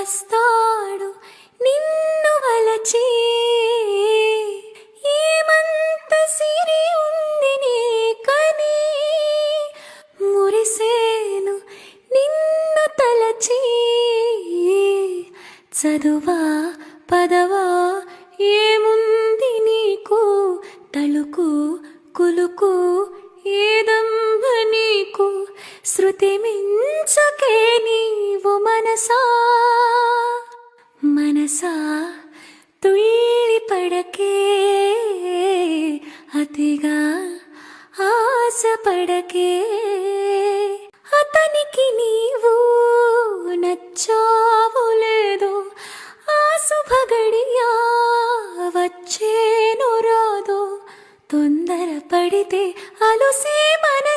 వస్తాడు నిన్ను వలచి. ఏమంత సిరి ఉంది నీకని మురిసేను నిన్ను తలచి. చదువా పదవా ఏముంది నీకు? తళుకు కులుకు ఏదంబ నీకు? శృతి మించకే నీవు మనసా. మనసా తుళ్ళి పడకే అతిగా ఆశపడకే అతనికి నీవు నచ్చావు లేదో ఆ శుభగడియా వచ్చేను రాదో తొందర పడితే అలుసే మనసు